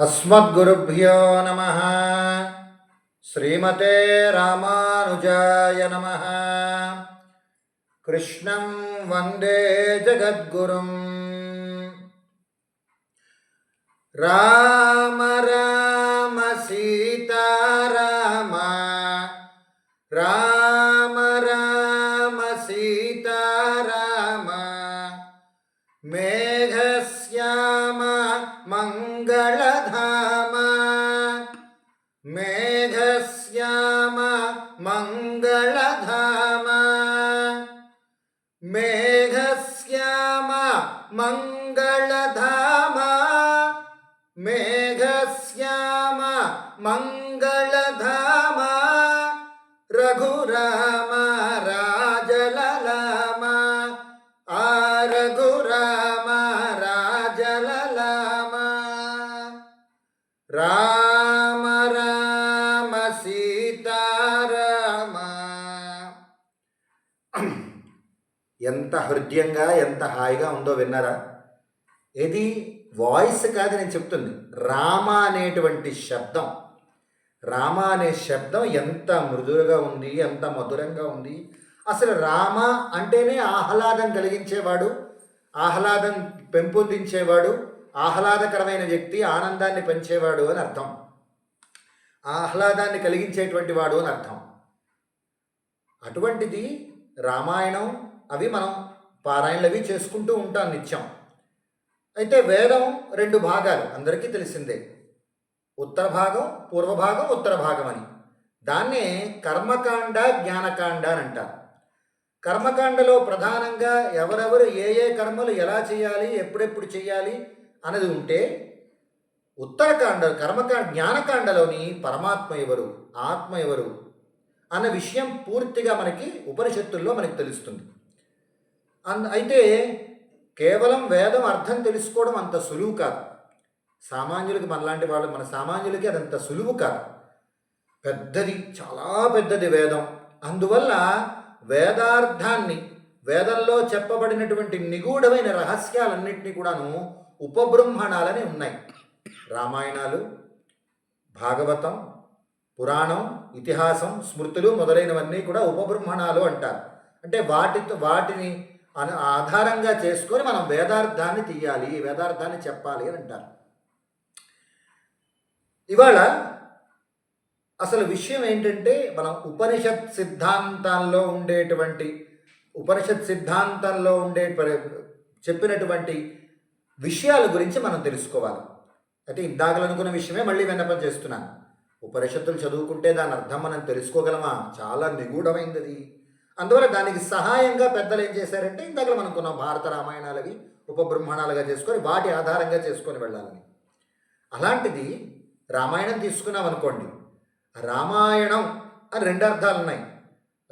అస్మద్గురుభ్యో నమ. శ్రీమతే రామానుజాయ నమ. కృష్ణం వందే జగద్గురుం. రామ రామ సీతారామ రామ. రామ సీతారామ మేఘ మంగళధామ రఘురామ రాజలలామ ఆ రఘురామ రాజలలామ. రామ రామ సీతారామ. ఎంత హృదయంగా ఎంత హాయిగా ఉందో విన్నారా? ఇది వాయిస్ కాదు నేను చెప్తుంది. రామ అనేటువంటి శబ్దం. రామ అనే శబ్దం ఎంత మృదువుగా ఉంది ఎంత మధురంగా ఉంది. అసలు రామ అంటేనే ఆహ్లాదం కలిగించేవాడు ఆహ్లాదం పెంపొందించేవాడు ఆహ్లాదకరమైన వ్యక్తి ఆనందాన్ని పెంచేవాడు అని అర్థం. ఆహ్లాదాన్ని కలిగించేటువంటి వాడు అని అర్థం. అటువంటిది రామాయణం అవి మనం పారాయణలు అవి చేసుకుంటూ ఉంటాం నిత్యం. అయితే వేదం రెండు భాగాలు అందరికీ తెలిసిందే. ఉత్తర భాగం పూర్వ భాగం ఉత్తర భాగం అని. దాన్నే కర్మకాండ జ్ఞానకాండ అని అంటారు. కర్మకాండలో ప్రధానంగా ఎవరెవరు ఏ ఏ కర్మలు ఎలా చేయాలి ఎప్పుడెప్పుడు చేయాలి అన్నది ఉంటే ఉత్తరకాండ కర్మకాండ జ్ఞానకాండలోని పరమాత్మ ఎవరు ఆత్మ ఎవరు అన్న విషయం పూర్తిగా మనకి ఉపనిషత్తుల్లో మనకి తెలుస్తుంది. అన్ అయితే కేవలం వేదం అర్థం తెలుసుకోవడం అంత సులువు కాదు. సామాన్యులకి మనలాంటి వాళ్ళు మన సామాన్యులకి అదంత సులువు కాదు. పెద్దది చాలా పెద్దది వేదం. అందువల్ల వేదార్థాన్ని వేదంలో చెప్పబడినటువంటి నిగూఢమైన రహస్యాలన్నింటినీ కూడాను ఉపబ్రహ్మణాలని ఉన్నాయి. రామాయణాలు భాగవతం పురాణం ఇతిహాసం స్మృతులు మొదలైనవన్నీ కూడా ఉపబ్రహ్మణాలు అంటారు. అంటే వాటితో వాటిని ఆధారంగా చేసుకొని మనం వేదార్థాన్ని తీయాలి వేదార్థాన్ని చెప్పాలి అని అంటారు. ఇవాళ అసలు విషయం ఏంటంటే మనం ఉపనిషత్ సిద్ధాంతాల్లో ఉండేటువంటి ఉపనిషత్ సిద్ధాంతంలో ఉండే చెప్పినటువంటి విషయాల గురించి మనం తెలుసుకోవాలి. అయితే ఇందాకలు విషయమే మళ్ళీ విన్నపం చేస్తున్నాను ఉపనిషత్తులు చదువుకుంటే దాని అర్థం మనం తెలుసుకోగలమా? చాలా నిగూఢమైంది అది. అందువల్ల దానికి సహాయంగా పెద్దలు ఏం చేశారంటే ఇందాక మనం భారత రామాయణాలవి ఉపబ్రహ్మణాలుగా చేసుకొని వాటి ఆధారంగా చేసుకొని వెళ్ళాలని. అలాంటిది రామాయణం తీసుకున్నాం అనుకోండి రామాయణం అని రెండు అర్థాలు ఉన్నాయి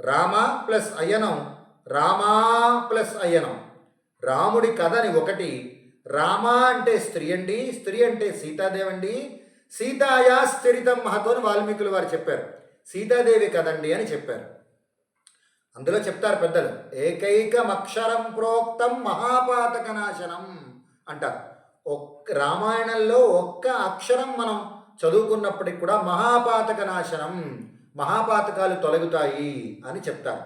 రామ ప్లస్ అయ్యనం రామా ప్లస్ అయ్యనం రాముడి కథ అని ఒకటి రామ అంటే స్త్రీ అండి స్త్రీ అంటే సీతాదేవండి సీతాయా స్థిరితం మహతోని వాల్మీకులు వారు చెప్పారు. సీతాదేవి కదండి అని చెప్పారు. అందులో చెప్తారు పెద్దలు ఏకైకమక్షరం ప్రోక్తం మహాపాతక నాశనం అంటారు. ఒక్క రామాయణంలో ఒక్క అక్షరం మనం చదువుకున్నప్పటికి కూడా మహాపాతక నాశనం మహాపాతకాలు తొలగుతాయి అని చెప్తారు.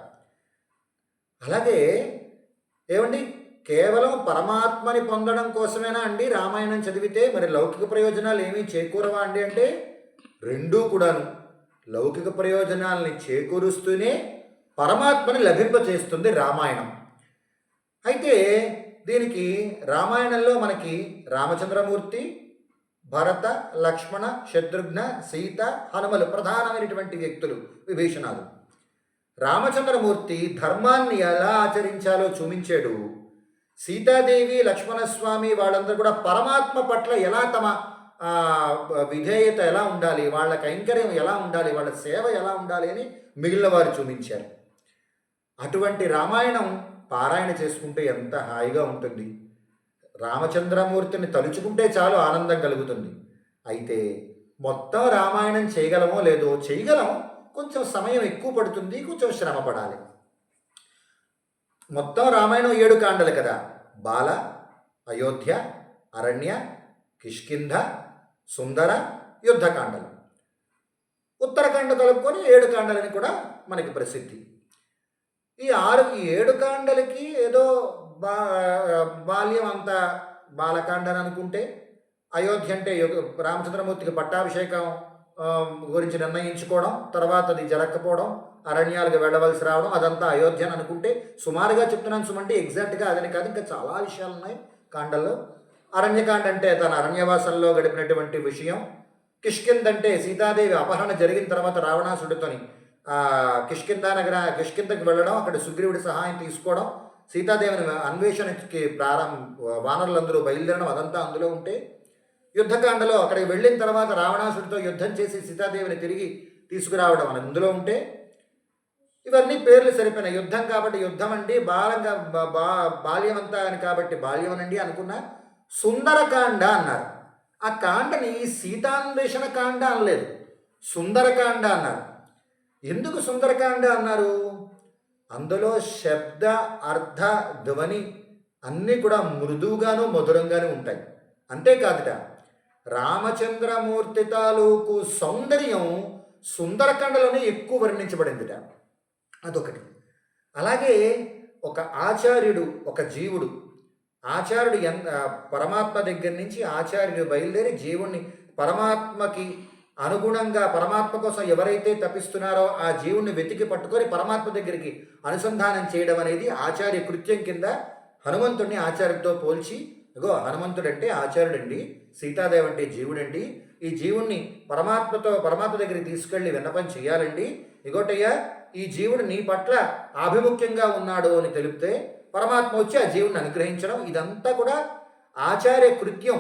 అలాగే ఏమండి? కేవలం పరమాత్మని పొందడం కోసమేనా అండి రామాయణం చదివితే? మరి లౌకిక ప్రయోజనాలు ఏమీ చేకూరవా అండి అంటే? రెండూ కూడాను. లౌకిక ప్రయోజనాల్ని చేకూరుస్తూనే పరమాత్మని లభింపచేస్తుంది రామాయణం. అయితే దీనికి రామాయణంలో మనకి రామచంద్రమూర్తి భరత లక్ష్మణ శత్రుఘ్న సీత హనుమలు ప్రధానమైనటువంటి వ్యక్తులు విభీషణాలు. రామచంద్రమూర్తి ధర్మాన్ని ఎలా ఆచరించాలో చూపించాడు. సీతాదేవి లక్ష్మణస్వామి వాళ్ళందరూ కూడా పరమాత్మ పట్ల ఎలా తమ విధేయత ఎలా ఉండాలి వాళ్ళ కైంకర్యం ఎలా ఉండాలి వాళ్ళ సేవ ఎలా ఉండాలి అని మిగిలిన వారు చూపించారు. అటువంటి రామాయణం పారాయణ చేసుకుంటే ఎంత హాయిగా ఉంటుంది. రామచంద్రమూర్తిని తలుచుకుంటే చాలు ఆనందం కలుగుతుంది. అయితే మొత్తం రామాయణం చేయగలమో లేదో చేయగలం. కొంచెం సమయం ఎక్కువ పడుతుంది కొంచెం శ్రమ పడాలి. మొత్తం రామాయణం ఏడు కాండలు కదా. బాల అయోధ్య అరణ్య కిష్కింధ సుందర యుద్ధకాండలు ఉత్తరకాండ కలుపుకొని ఏడు కాండలని కూడా మనకి ప్రసిద్ధి. ఈ ఆరు ఏడు కాండలకి ఏదో బా బాల్యం అంతా బాలకాండని అనుకుంటే అయోధ్య అంటే రామచంద్రమూర్తికి పట్టాభిషేకం గురించి నిర్ణయించుకోవడం తర్వాత అది జరగకపోవడం అరణ్యాలకు వెళ్ళవలసి రావడం అదంతా అయోధ్య అని అనుకుంటే సుమారుగా చెప్తున్నాను సుమంటే ఎగ్జాక్ట్గా అదని కాదు ఇంకా చాలా విషయాలు ఉన్నాయి కాండల్లో. అరణ్యకాండ అంటే తన అరణ్యవాసంలో గడిపినటువంటి విషయం. కిష్కింద్ అంటే సీతాదేవి అపహరణ జరిగిన తర్వాత రావణాసుడితోని కిష్కింద నగర కిష్కిందకి వెళ్ళడం అక్కడ సుగ్రీవుడి సహాయం తీసుకోవడం సీతాదేవిని అన్వేషణకి ప్రారంభ వానరులందరూ బయలుదేరడం అదంతా అందులో ఉంటే యుద్ధకాండలో అక్కడికి వెళ్ళిన తర్వాత రావణాసుడితో యుద్ధం చేసి సీతాదేవిని తిరిగి తీసుకురావడం అని అందులో ఉంటే ఇవన్నీ పేర్లు సరిపోయినాయి. యుద్ధం కాబట్టి యుద్ధం అండి బాలంగా బా బా- బాల్యం అంతా అని కాబట్టి బాల్యం అనండి అనుకున్న సుందరకాండ అన్నారు. ఆ కాండని సీతాన్వేషణ కాండ అనలేదు. సుందరకాండ అన్నారు. ఎందుకు సుందరకాండ అన్నారు? అందులో శబ్ద అర్థ ధ్వని అన్నీ కూడా మృదువుగాను మధురంగాను ఉంటాయి. అంతేకాదుట రామచంద్రమూర్తి తాలూకు సౌందర్యం సుందరకాండలోనే ఎక్కువ వర్ణించబడిందిట. అదొకటి. అలాగే ఒక ఆచార్యుడు ఒక జీవుడు. ఆచార్యుడు ఎంత పరమాత్మ దగ్గర నుంచి ఆచార్యుడు బయలుదేరి జీవుణ్ణి పరమాత్మకి అనుగుణంగా పరమాత్మ కోసం ఎవరైతే తప్పిస్తున్నారో ఆ జీవుణ్ణి వెతికి పట్టుకొని పరమాత్మ దగ్గరికి అనుసంధానం చేయడం అనేది ఆచార్య కృత్యం కింద హనుమంతుడిని ఆచార్యుడితో పోల్చి ఇగో హనుమంతుడంటే ఆచార్యుడండి సీతాదేవి అంటే జీవుడండి ఈ జీవుణ్ణి పరమాత్మతో పరమాత్మ దగ్గరికి తీసుకెళ్ళి విన్నపం చేయాలండి. ఇగోటయ్యా ఈ జీవుడు నీ పట్ల ఆభిముఖ్యంగా ఉన్నాడు అని తెలిపితే పరమాత్మ వచ్చి ఆ జీవుని అనుగ్రహించడం ఇదంతా కూడా ఆచార్య కృత్యం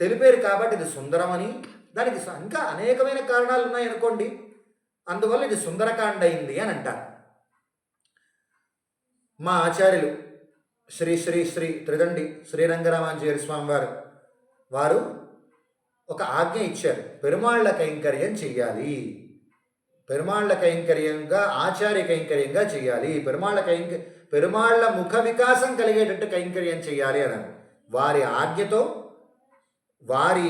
తెలిపారు కాబట్టి ఇది సుందరమని దానికి ఇంకా అనేకమైన కారణాలు ఉన్నాయనుకోండి అందువల్ల ఇది సుందరకాండ అయింది అని అంటారు. మా ఆచార్యులు శ్రీ శ్రీ శ్రీ త్రిదండి శ్రీరంగరామాంజనేయ స్వామి వారు వారు ఒక ఆజ్ఞ ఇచ్చారు. పెరుమాళ్ళ కైంకర్యం చెయ్యాలి. పెరుమాళ్ళ కైంకర్యంగా ఆచార్య కైంకర్యంగా చేయాలి పెరుమాళ్ళ కైంక పెరుమాళ్ళ ముఖ వికాసం కలిగేటట్టు కైంకర్యం చేయాలి అన్నారు. వారి ఆజ్ఞతో వారి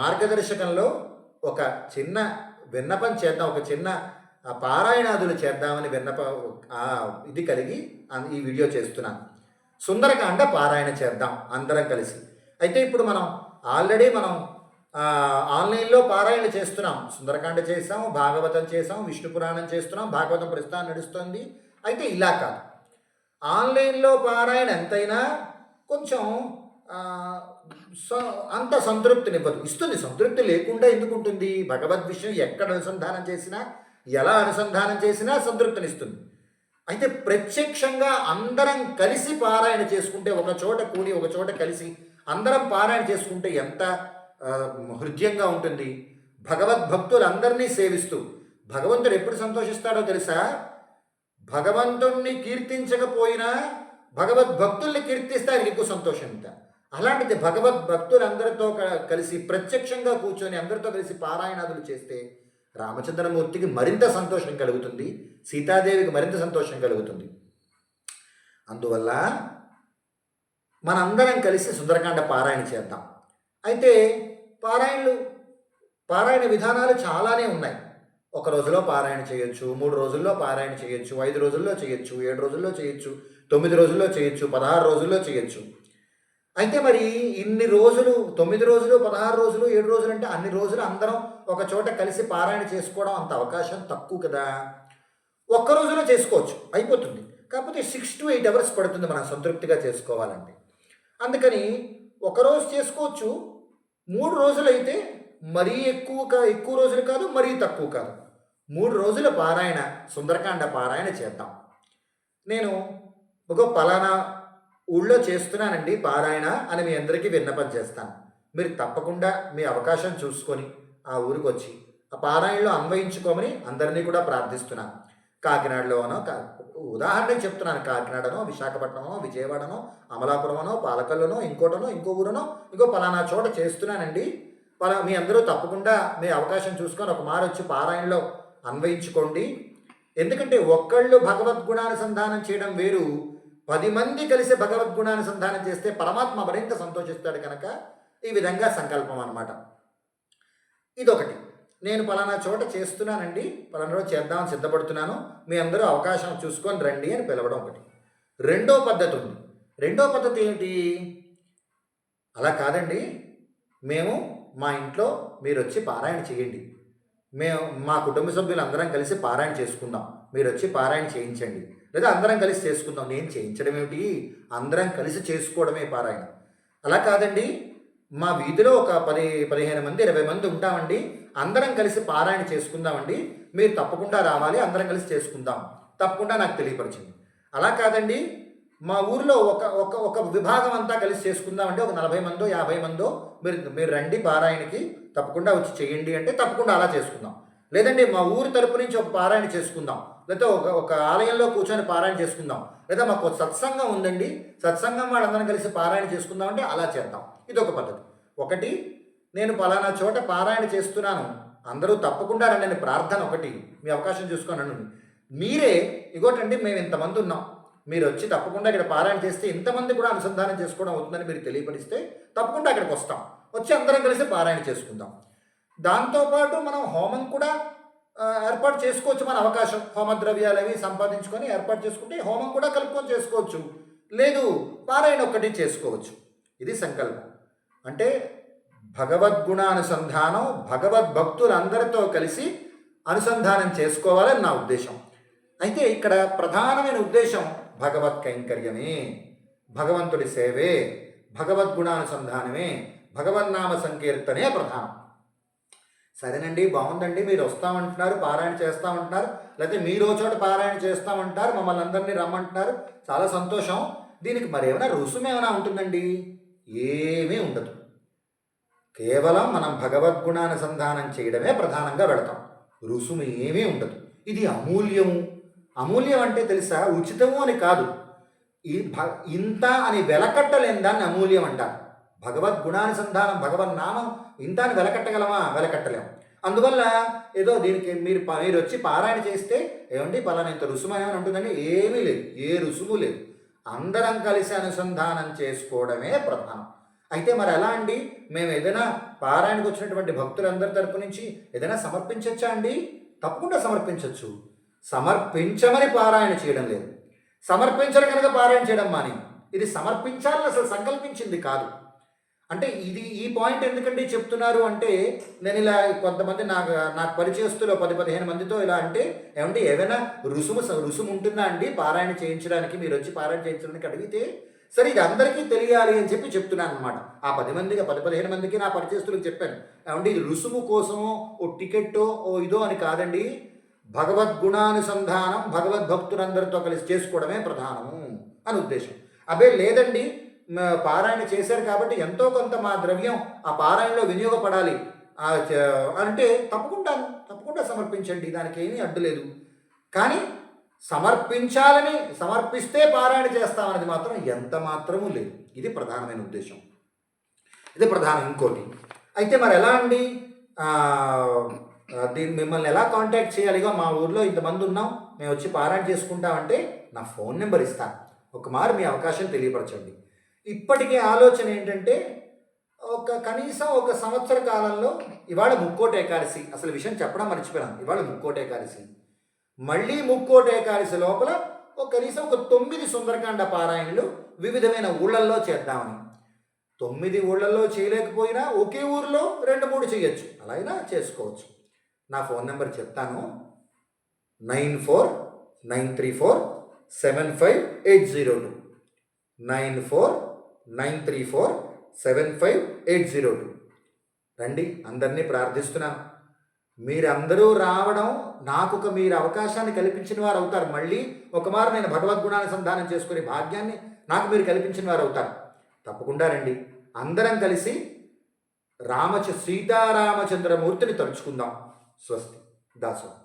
మార్గదర్శకంలో ఒక చిన్న విన్నపం చేద్దాం ఒక చిన్న పారాయణాదులు చేద్దామని విన్నప ఇది కలిగి ఈ వీడియో చేస్తున్నాను. సుందరకాండ పారాయణ చేద్దాం అందరం కలిసి. అయితే ఇప్పుడు మనం ఆల్రెడీ మనం ఆన్లైన్లో పారాయణ చేస్తున్నాం. సుందరకాండ చేసాం భాగవతం చేసాం విష్ణు పురాణం చేస్తున్నాం భాగవతం ప్రస్తుతం నడుస్తుంది. అయితే ఇలా కాదు. ఆన్లైన్లో పారాయణ ఎంతైనా కొంచెం అంత సంతృప్తినివ్వదు. ఇస్తుంది సంతృప్తి లేకుండా ఎందుకు ఉంటుంది? భగవద్ విషయం ఎక్కడ అనుసంధానం చేసినా ఎలా అనుసంధానం చేసినా సంతృప్తినిస్తుంది. అయితే ప్రత్యక్షంగా అందరం కలిసి పారాయణ చేసుకుంటే ఒక చోట కూడి ఒక చోట కలిసి అందరం పారాయణ చేసుకుంటే ఎంత హృదయంగా ఉంటుంది? భగవద్భక్తులందరినీ సేవిస్తూ భగవంతుడు ఎప్పుడు సంతోషిస్తాడో తెలుసా? భగవంతుణ్ణి కీర్తించకపోయినా భగవద్భక్తుల్ని కీర్తిస్తే ఆయనకి ఎక్కువ సంతోషం ఇంత అలాంటిది భగవద్భక్తులందరితో క- కలిసి ప్రత్యక్షంగా కూర్చొని అందరితో కలిసి పారాయణాదులు చేస్తే రామచంద్రమూర్తికి మరింత సంతోషం కలుగుతుంది సీతాదేవికి మరింత సంతోషం కలుగుతుంది. అందువల్ల మనందరం కలిసి సుందరకాండ పారాయణ చేద్దాం. అయితే పారాయణలు పారాయణ విధానాలు చాలానే ఉన్నాయి. ఒక రోజులో పారాయణ చేయొచ్చు మూడు రోజుల్లో పారాయణ చేయొచ్చు ఐదు రోజుల్లో చేయొచ్చు ఏడు రోజుల్లో చేయొచ్చు తొమ్మిది రోజుల్లో చేయొచ్చు పదహారు రోజుల్లో చేయొచ్చు. అయితే మరి ఇన్ని రోజులు తొమ్మిది రోజులు పదహారు రోజులు ఏడు రోజులు అంటే అన్ని రోజులు అందరం ఒక చోట కలిసి పారాయణ చేసుకోవడం అంత అవకాశం తక్కువ కదా. ఒక్క రోజులో చేసుకోవచ్చు అయిపోతుంది. కాకపోతే సిక్స్ టు ఎయిట్ అవర్స్ పడుతుంది మనం సంతృప్తిగా చేసుకోవాలంటే. అందుకని ఒక రోజు చేసుకోవచ్చు మూడు రోజులు అయితే మరీ ఎక్కువగా ఎక్కువ రోజులు కాదు మరీ తక్కువ కాదు. మూడు రోజుల పారాయణ సుందరకాండ పారాయణ చేద్దాం. నేను ఒక పలానా ఊళ్ళో చేస్తున్నానండి పారాయణ అని మీ అందరికీ విన్నపం చేస్తాను. మీరు తప్పకుండా మీ అవకాశం చూసుకొని ఆ ఊరికి వచ్చి ఆ పారాయణలో అన్వయించుకోమని అందరినీ కూడా ప్రార్థిస్తున్నాను. కాకినాడలోనో కా ఉదాహరణకు చెప్తున్నాను. కాకినాడనో విశాఖపట్నమో విజయవాడనో అమలాపురమనో పాలకల్లోనో ఇంకోటనో ఇంకో ఊరనో ఇంకో పలానా చోట చేస్తున్నానండి. పలా మీ అందరూ తప్పకుండా మీ అవకాశం చూసుకొని ఒక మారు వచ్చి పారాయణలో అన్వయించుకోండి. ఎందుకంటే ఒక్కళ్ళు భగవద్గుణానుసంధానం చేయడం వేరు పది మంది కలిసి భగవద్గుణానుసంధానం చేస్తే పరమాత్మ మరింత సంతోషిస్తాడు కనుక ఈ విధంగా సంకల్పం అన్నమాట. ఇదొకటి. నేను పలానా చోట చేస్తున్నానండి పలానా రోజు చేద్దామని సిద్ధపడుతున్నాను మీ అందరూ అవకాశం చూసుకొని రండి అని పిలవడం ఒకటి. రెండో పద్ధతి ఉంది. రెండో పద్ధతి ఏమిటి? అలా కాదండి. మేము మా ఇంట్లో మీరు వచ్చి పారాయణ చేయండి. మేము మా కుటుంబ సభ్యులు అందరం కలిసి పారాయణ చేసుకుందాం. మీరు వచ్చి పారాయణ చేయించండి. లేదా అందరం కలిసి చేసుకుందాం నేను చేయించడం ఏమిటి? అందరం కలిసి చేసుకోవడమే పారాయణ. అలా కాదండి. మా వీధిలో ఒక పది పదిహేను మంది ఇరవై మంది ఉంటామండి. అందరం కలిసి పారాయణ చేసుకుందామండి. మీరు తప్పకుండా రావాలి అందరం కలిసి చేసుకుందాం. తప్పకుండా నాకు తెలియపరిచింది అలా కాదండి. మా ఊరిలో ఒక ఒక ఒక విభాగం అంతా కలిసి చేసుకుందామంటే ఒక నలభై మందో యాభై మందో మీరు మీరు రండి పారాయణకి. తప్పకుండా వచ్చి చేయండి అంటే తప్పకుండా అలా చేసుకుందాం. లేదండి మా ఊరి తరపు నుంచి ఒక పారాయణ చేసుకుందాం. లేదా ఒక ఒక ఆలయంలో కూర్చొని పారాయణ చేసుకుందాం. లేదా మాకు సత్సంగం ఉందండి. సత్సంగం వాళ్ళందరం కలిసి పారాయణ చేసుకుందాం అంటే అలా చేద్దాం. ఇది ఒక పద్ధతి. ఒకటి నేను పలానా చోట పారాయణ చేస్తున్నాను. అందరూ తప్పకుండా రండి ప్రార్థన ఒకటి మీ అవకాశం చూసుకోనండి మీరే ఇగోటండి మేము ఇంతమంది ఉన్నాం. మీరు వచ్చి తప్పకుండా ఇక్కడ పారాయణ చేస్తే ఇంతమంది కూడా అనుసంధానం చేసుకోవడం అవుతుందని మీరు తెలియపరిస్తే తప్పకుండా అక్కడికి వస్తాం. వచ్చి అందరం కలిసి పారాయణ చేసుకుందాం. దాంతోపాటు మనం హోమం కూడా ఏర్పాటు చేసుకోవచ్చు మన అవకాశం. హోమద్రవ్యాలు అవి సంపాదించుకొని ఏర్పాటు చేసుకుంటే హోమం కూడా కలుపుకొని చేసుకోవచ్చు. లేదు పారాయణ ఒక్కటి చేసుకోవచ్చు. ఇది సంకల్పం. అంటే భగవద్గుణానుసంధానం భగవద్భక్తులందరితో కలిసి అనుసంధానం చేసుకోవాలని నా ఉద్దేశం. అయితే ఇక్కడ ప్రధానమైన ఉద్దేశం భగవత్ కైంకర్యమే భగవంతుడి సేవే భగవద్గుణానుసంధానమే భగవన్నామ సంకీర్తనే ప్రధానం. సరేనండి బాగుందండి మీరు వస్తామంటున్నారు పారాయణ చేస్తామంటున్నారు లేకపోతే మీరు ఓ చోట పారాయణ చేస్తామంటారు మమ్మల్ని అందరినీ రమ్మంటున్నారు. చాలా సంతోషం. దీనికి మరి ఏమైనా రుసుము ఏమైనా ఉంటుందండి? ఏమీ ఉండదు. కేవలం మనం భగవద్గుణానుసంధానం చేయడమే ప్రధానంగా పెడతాం రుసుము ఏమీ ఉండదు. ఇది అమూల్యము. అమూల్యం అంటే తెలుసా? ఉచితము అని కాదు. ఈ ఇంత అని వెలకట్టలేని దాన్ని అమూల్యం అంటారు. భగవద్గుణానుసంధానం భగవన్నామం ఇంత అని వెలకట్టగలమా? వెలకట్టలేము అందువల్ల ఏదో దీనికి మీరు మీరు వచ్చి పారాయణ చేస్తే ఏమండి పలానా ఇంత రుసుము ఏమైనా ఉంటుందండి ఏమీ లేదు ఏ రుసుము లేదు. అందరం కలిసి అనుసంధానం చేసుకోవడమే ప్రధానం. అయితే మరి ఎలా అండి? మేము ఏదైనా పారాయణకు వచ్చినటువంటి భక్తులందరి తరపు నుంచి ఏదైనా సమర్పించవచ్చా అండి? తప్పకుండా సమర్పించవచ్చు సమర్పించమని పారాయణ చేయడం లేదు. సమర్పించడం కనుక పారాయణ చేయడం మాని ఇది సమర్పించాలని అసలు సంకల్పించింది కాదు. అంటే ఇది ఈ పాయింట్ ఎందుకంటే చెప్తున్నారు అంటే నేను ఇలా కొంతమంది నాకు నాకు పరిచయస్తులో పది పదిహేను మందితో ఇలా అంటే ఏమంటే ఏమైనా రుసుము రుసుము ఉంటుందా అండి? పారాయణ చేయించడానికి మీరు వచ్చి పారాయణ చేయించడానికి అడిగితే సరే ఇది అందరికీ తెలియాలి అని చెప్పి చెప్తున్నాను అనమాట ఆ పది మందికి పది పదిహేను మందికి నా పరిచయస్తులకు చెప్పాను. ఏమంటే ఇది రుసుము కోసమో ఓ టికెట్టో ఓ ఇదో అని కాదండి. భగవద్గుణానుసంధానం భగవద్భక్తులందరితో కలిసి చేసుకోవడమే ప్రధానము అని ఉద్దేశం. అబే లేదండి. పారాయణ చేశారు కాబట్టి ఎంతో కొంత మా ద్రవ్యం ఆ పారాయణలో వినియోగపడాలి. అంటే తప్పకుండా తప్పకుండా సమర్పించండి దానికి ఏమీ అడ్డులేదు కానీ సమర్పించాలని సమర్పిస్తే పారాయణ చేస్తామన్నది మాత్రం ఎంత మాత్రమూ లేదు. ఇది ప్రధానమైన ఉద్దేశం. ఇది ప్రధానం ఇంకోటి. అయితే మరి ఎలా అండి? దీన్ని మిమ్మల్ని ఎలా కాంటాక్ట్ చేయాలిగా మా ఊర్లో ఇంతమంది ఉన్నాం మేము వచ్చి పారాయణ చేసుకుంటామంటే నా ఫోన్ నెంబర్ ఇస్తాను ఒక మారు మీ అవకాశం తెలియపరచండి. ఇప్పటికే ఆలోచన ఏంటంటే ఒక కనీసం ఒక సంవత్సర కాలంలో ఇవాళ ముక్కోట ఏకాదశి. అసలు విషయం చెప్పడం మర్చిపోయాను. ఇవాళ ముక్కోట ఏకాదశి. మళ్ళీ ముక్కోట ఏకాదశి లోపల ఒక కనీసం ఒక తొమ్మిది సుందరకాండ పారాయణలు వివిధమైన ఊళ్ళల్లో చేద్దామని. తొమ్మిది ఊళ్ళల్లో చేయలేకపోయినా ఒకే ఊరిలో రెండు మూడు చేయొచ్చు. అలా అయినా చేసుకోవచ్చు. నా ఫోన్ నెంబర్ చెప్తాను. Nine four nine three four seven five eight zero two. Nine four nine three four seven five eight zero two. రండి అందరినీ ప్రార్థిస్తున్నాను మీరందరూ రావడం నాకు ఒక మీరు అవకాశాన్ని కల్పించిన వారు అవుతారు. మళ్ళీ ఒక మారు నేను భగవద్గుణానుసంధానం చేసుకునే భాగ్యాన్ని నాకు మీరు కల్పించిన వారు అవుతారు. తప్పకుండా రండి. అందరం కలిసి రామచ సీతారామచంద్రమూర్తిని తలుచుకుందాం. స్వస్తి. దాసం